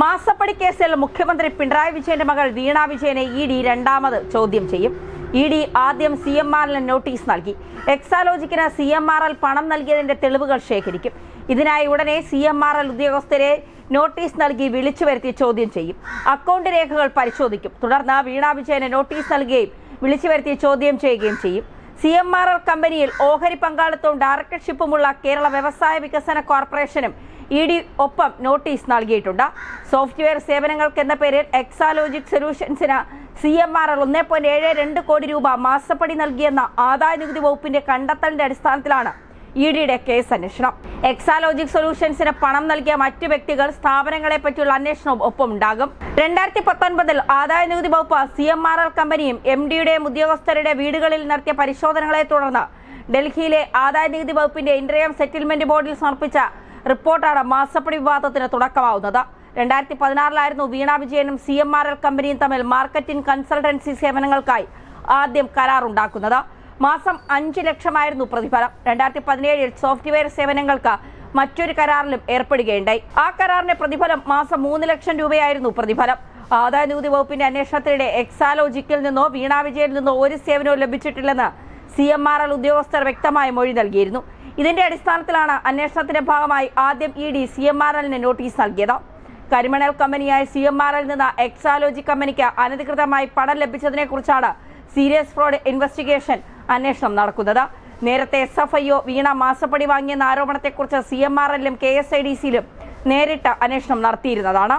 മാസപ്പടി കേസിൽ മുഖ്യമന്ത്രി പിണറായി വിജയന്റെ മകൾ വീണ വിജയനെ ഇ ഡി രണ്ടാമത് ചോദ്യം ചെയ്യും. ഇ ഡി ആദ്യം സി എം ആറിന് നോട്ടീസ് നൽകി. എക്സാലോജിക്കിന് സി എം ആർ എൽ പണം നൽകിയതിന്റെ തെളിവുകൾ ശേഖരിക്കും. ഇതിനായി ഉടനെ സി എം ആർ എൽ ഉദ്യോഗസ്ഥരെ നോട്ടീസ് നൽകി വിളിച്ചു വരുത്തി ചോദ്യം ചെയ്യും. അക്കൗണ്ട് രേഖകൾ പരിശോധിക്കും. തുടർന്ന് വീണ വിജയന് നോട്ടീസ് നൽകുകയും വിളിച്ചു വരുത്തി ചോദ്യം ചെയ്യുകയും ചെയ്യും. സി എം ആർ എൽ കമ്പനിയിൽ ഓഹരി പങ്കാളിത്തവും ഡയറക്ടർഷിപ്പുമുള്ള കേരള വ്യവസായ വികസന കോർപ്പറേഷനും ഇ ഡി ഒപ്പം നോട്ടീസ് നൽകിയിട്ടുണ്ട്. സോഫ്റ്റ്വെയർ സേവനങ്ങൾക്ക് എന്ന പേരിൽ എക്സാലോജിക് സൊല്യൂഷൻസിന് സി എം ആർ എൽ ഒന്നേ പോയിന്റ് ഏഴ് രണ്ട് കോടി രൂപ മാസപ്പടി നൽകിയെന്ന ആദായ നികുതി വകുപ്പിന്റെ കണ്ടെത്തലിന്റെ അടിസ്ഥാനത്തിലാണ് ഇ ഡിയുടെ കേസ് അന്വേഷണം. എക്സാലോജിക് സൊല്യൂഷൻസിന് പണം നൽകിയ മറ്റു വ്യക്തികൾ സ്ഥാപനങ്ങളെ പറ്റിയുള്ള അന്വേഷണവും ഒപ്പം ഉണ്ടാകും. രണ്ടായിരത്തി പത്തൊൻപതിൽ ആദായ നികുതി വകുപ്പ് സി എം ആർ എൽ കമ്പനിയും എം ഡിയുടെയും ഉദ്യോഗസ്ഥരുടെ വീടുകളിൽ നടത്തിയ പരിശോധനകളെ തുടർന്ന് ഡൽഹിയിലെ ആദായ നികുതി വകുപ്പിന്റെ ഇന്റർയം സെറ്റിൽമെന്റ് ബോർഡിൽ സമർപ്പിച്ച റിപ്പോർട്ടാണ് മാസപ്പടി വിവാദത്തിന് തുടക്കമാവുന്നത്. രണ്ടായിരത്തി പതിനാറിലായിരുന്നു വീണ വിജയനും സി എം ആർ എൽ കമ്പനിയും തമ്മിൽ മാർക്കറ്റിംഗ് കൺസൾട്ടൻസി സേവനങ്ങൾക്കായി ആദ്യം കരാറുണ്ടാക്കുന്നത്. മാസം അഞ്ച് ലക്ഷമായിരുന്നു പ്രതിഫലം. രണ്ടായിരത്തി പതിനേഴിൽ സോഫ്റ്റ്വെയർ സേവനങ്ങൾക്ക് മറ്റൊരു കരാറിലും ഏർപ്പെടുകയുണ്ടായി. ആ കരാറിന്റെ പ്രതിഫലം മാസം മൂന്ന് ലക്ഷം രൂപയായിരുന്നു പ്രതിഫലം. ആദായ നികുതി വകുപ്പിന്റെ അന്വേഷണത്തിനിടെ എക്സാലോജിക്കിൽ നിന്നോ വീണാ വിജയനിൽ നിന്നോ ഒരു സേവനവും ലഭിച്ചിട്ടില്ലെന്ന് സി എം ആർ എൽ ഉദ്യോഗസ്ഥർ വ്യക്തമായ മൊഴി നൽകിയിരുന്നു. ഇതിന്റെ അടിസ്ഥാനത്തിലാണ് അന്വേഷണത്തിന്റെ ഭാഗമായി ആദ്യം E D C M R എല്ലിന് നോട്ടീസ് നൽകിയത്. കരിമണൽ കമ്പനിയായ സി എം ആർ എൽ നിന്ന് എക്സാലോജി കമ്പനിക്ക് അനധികൃതമായി പണം ലഭിച്ചതിനെ കുറിച്ചാണ് സീരിയസ് ഫ്രോഡ് ഇൻവെസ്റ്റിഗേഷൻ അന്വേഷണം നടക്കുന്നത്. നേരത്തെ S F I O Veena മാസപ്പടി വാങ്ങിയെന്ന ആരോപണത്തെക്കുറിച്ച് സി എം ആർ എല്ലിലും കെ എസ് ഐ ഡി സിയിലും നേരിട്ട് അന്വേഷണം നടത്തിയിരുന്നതാണ്.